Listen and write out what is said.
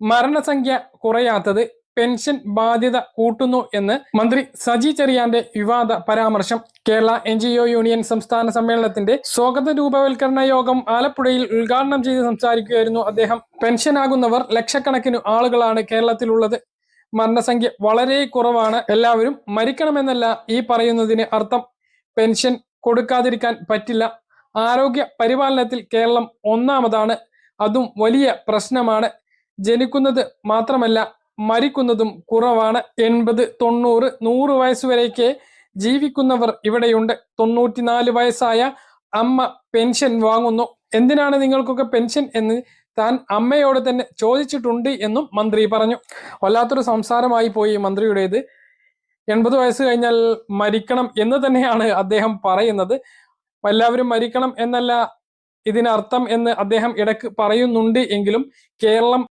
മരണസംഖ്യ കുറയാത്തത് പെൻഷൻ ബാധ്യത കൂട്ടുന്നു എന്ന് മന്ത്രി സജി ചെറിയാന്റെ വിവാദ പരാമർശം. Kerala N G O union സംസ്ഥാന സമ്മേളനത്തിന്റെ സ്വാഗത രൂപവൽക്കരണ യോഗം ആലപ്പുഴയിൽ ഉദ്ഘാടനം ചെയ്ത് സംസാരിക്കുകയായിരുന്നു അദ്ദേഹം. പെൻഷനാകുന്നവർ ലക്ഷക്കണക്കിന് ആളുകളാണ് കേരളത്തിലുള്ളത്. മരണസംഖ്യ വളരെ കുറവാണ്. എല്ലാവരും മരിക്കണമെന്നല്ല ഈ പറയുന്നതിന് അർത്ഥം. പെൻഷൻ കൊടുക്കാതിരിക്കാൻ പറ്റില്ല. ആരോഗ്യ പരിപാലനത്തിൽ കേരളം ഒന്നാമതാണ്. അതും വലിയ പ്രശ്നമാണ്. ജനിക്കുന്നത് മാത്രമല്ല മരിക്കുന്നതും കുറവാണ്. എൺപത് തൊണ്ണൂറ് നൂറ് വയസ്സുവരേക്ക് ജീവിക്കുന്നവർ ഇവിടെയുണ്ട്. തൊണ്ണൂറ്റിനാല് വയസ്സായ അമ്മ പെൻഷൻ വാങ്ങുന്നു. എന്തിനാണ് നിങ്ങൾക്കൊക്കെ പെൻഷൻ എന്ന് താൻ അമ്മയോട് തന്നെ ചോദിച്ചിട്ടുണ്ട് എന്നും മന്ത്രി പറഞ്ഞു. വല്ലാത്തൊരു സംസാരമായി പോയി മന്ത്രിയുടേത്. എൺപത് വയസ്സ് കഴിഞ്ഞാൽ മരിക്കണം എന്ന് തന്നെയാണ് അദ്ദേഹം പറയുന്നത്. എല്ലാവരും മരിക്കണം എന്നല്ല ഇതിനർത്ഥം എന്ന് അദ്ദേഹം ഇടയ്ക്ക് പറയുന്നുണ്ട് എങ്കിലും കേരളം